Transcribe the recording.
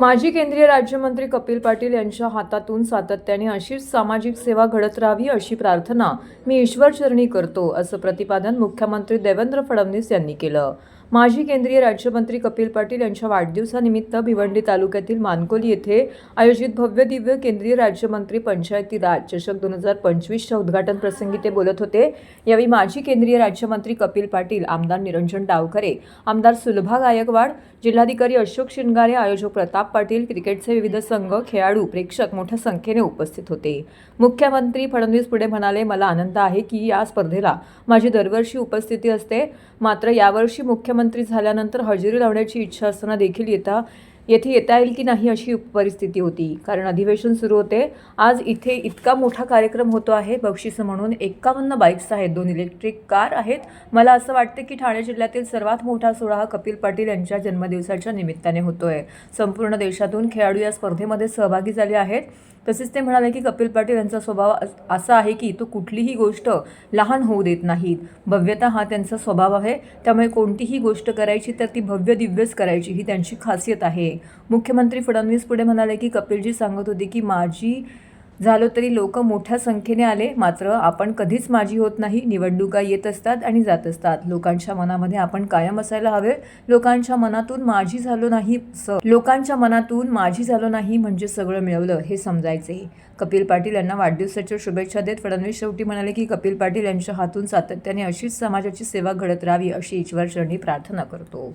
माजी केंद्रीय राज्यमंत्री कपिल पाटील यांच्या हातातून सातत्याने अशीच सामाजिक सेवा घडत राहावी अशी प्रार्थना मी ईश्वरचरणी करतो असं प्रतिपादन मुख्यमंत्री देवेंद्र फडणवीस यांनी केलं. माजी केंद्रीय राज्यमंत्री कपिल पाटील यांच्या वाढदिवसानिमित्त भिवंडी तालुक्यातील मानकोली येथे आयोजित भव्य दिव्य केंद्रीय राज्यमंत्री पंचायती राज चषक दोन हजार पंचवीसच्या उद्घाटन प्रसंगी ते बोलत होते. यावेळी माजी केंद्रीय राज्यमंत्री कपिल पाटील आमदार निरंजन डावखरे आमदार सुलभा गायकवाड जिल्हाधिकारी अशोक शिंगारे आयोजक प्रताप पाटील क्रिकेटचे विविध संघ खेळाडू प्रेक्षक मोठ्या संख्येने उपस्थित होते. मुख्यमंत्री फडणवीस पुढे म्हणाले मला आनंद आहे की या स्पर्धेला माझी दरवर्षी उपस्थिती असते. मात्र यावर्षी मुख्यमंत्री झाल्यानंतर हजेरी लावण्याची इच्छा असताना देखील येता येथे येता येईल की नाही अशी परिस्थिती होती. कारण अधिवेशन सुरू होते. आज इथे इतका मोठा कार्यक्रम होतो आहे. बक्षिसं म्हणून एक्कावन्न बाईक्स आहेत. दोन इलेक्ट्रिक कार आहेत. मला असं वाटतं की ठाणे जिल्ह्यातील सर्वात मोठा सोहळा हा कपिल पाटील यांच्या जन्मदिवसाच्या निमित्ताने होतोय. संपूर्ण देशातून खेळाडू या स्पर्धेमध्ये सहभागी झाले आहेत. तसेच ते म्हणाले की कपिल पाटील यांचा स्वभाव अस- असा आहे की तो कुठलीही गोष्ट लहान होऊ देत नाहीत. भव्यता हा त्यांचा स्वभाव आहे. त्यामुळे कोणतीही गोष्ट करायची तर ती भव्य दिव्यच करायची ही त्यांची खासियत आहे. मुख्यमंत्री फडणवीस पुढे म्हणाले की कपिलजी सांगत होते की माझी झालो तरी लोक मोठ्या संख्येने आले मात्र आपण कधीच माझी होत नाही. निवडणुका येत असतात आणि जात असतात. लोकांच्या मनामध्ये आपण कायम असायला हवे. लोकांच्या मनातून माझी झालो नाही स लोकांच्या मनातून माझी झालो नाही म्हणजे सगळं मिळवलं हे समजायचे कपिल पाटील यांना वाढदिवसाच्या शुभेच्छा देत फडणवीस शेवटी म्हणाले की कपिल पाटील यांच्या हातून सातत्याने अशीच समाजाची सेवा घडत राहावी अशी ईश्वरचरणी प्रार्थना करतो.